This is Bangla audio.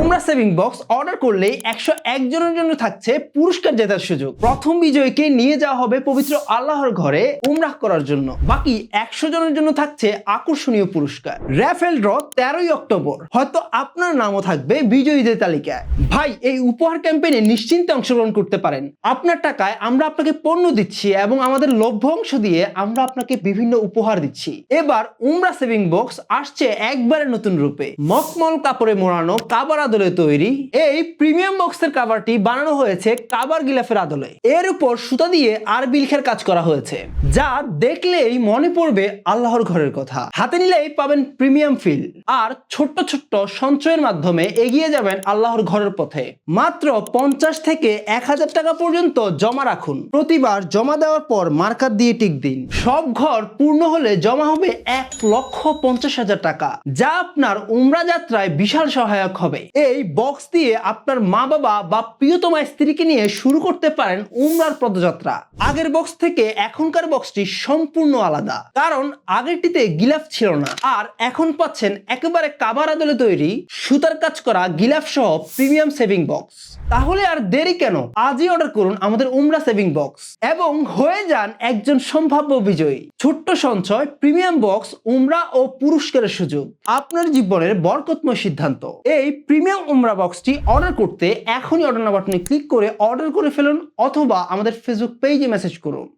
উমরা সেভিং বক্স অর্ডার করলে একশো একজনের জন্য থাকছে পুরস্কার জেতার সুযোগ। প্রথম বিজয়ীকে নিয়ে যাওয়া হবে পবিত্র আল্লাহর ঘরে উমরাহ করার জন্য। বাকি একশো জনের জন্য থাকছে আকর্ষণীয় পুরস্কার। র্যাফেল ড্র তেরোই অক্টোবর। হয়তো আপনার নামও থাকবে বিজয়ীদের তালিকায়। ভাই, এই উপহার ক্যাম্পেইনে নিশ্চিন্তে অংশগ্রহণ করতে পারেন। আপনার টাকায় আমরা আপনাকে পণ্য দিচ্ছি এবং আমাদের লভ্য অংশ দিয়ে আমরা আপনাকে বিভিন্ন উপহার দিচ্ছি। এবার উমরা সেভিং বক্স আসছে একবারে নতুন রূপে। মকমল কাপড়ে মোড়ানো, কাবার আদলে তৈরি এই প্রিমিয়াম বক্সের কাভারটি বানানো হয়েছে কাবার গিলাফের আদলে। এর উপর সুতা দিয়ে আরবি লিখার কাজ করা হয়েছে, যা দেখলেই মনে পড়বে আল্লাহর ঘরের কথা। হাতে নিলেই পাবেন প্রিমিয়াম ফিল, আর ছোট্ট ছোট্ট সঞ্চয়ের মাধ্যমে এগিয়ে যাবেন আল্লাহর ঘরের পথে। মাত্র পঞ্চাশ থেকে এক হাজার টাকা পর্যন্ত জমা রাখুন। প্রতিবার জমা দেওয়ার পর মার্কার দিয়ে টিক দিন। সব ঘর পূর্ণ হলে জমা হবে এক লক্ষ পঞ্চাশ হাজার টাকা, যা আপনার উমরা যাত্রায় বিশাল সহায়ক হবে। এই বক্স দিয়ে আপনার মা বাবা বা প্রিয়তমা স্ত্রীকে নিয়ে শুরু করতে পারেন উমরার পদযাত্রা। আগের বক্স থেকে এখনকার বক্সটি সম্পূর্ণ আলাদা। কারণ আগেরটিতে গিলাফ ছিল না। আর এখন পাচ্ছেন একেবারে কাবার আদলে তৈরি, সুতার কাজ করা গিলাফ সহ প্রিমিয়াম সেভিং বক্স তাহলে আর দেরি কেন? আজই অর্ডার করুন আমাদের উমরা সেভিং বক্স এবং হয়ে যান একজন সম্ভাব্য বিজয়ী। ছোট্ট সঞ্চয় প্রিমিয়াম বক্স উমরা ও পুরস্কারের সুযোগ। আপনার জীবনের বরকতময় সিদ্ধান্ত। এই প্রিমিয়াম উমরা বক্সটি অর্ডার করতে এখনই অর্ডার বাটনে ক্লিক করে অর্ডার করে ফেলুন অথবা আমাদের ফেসবুক পেজে মেসেজ করুন।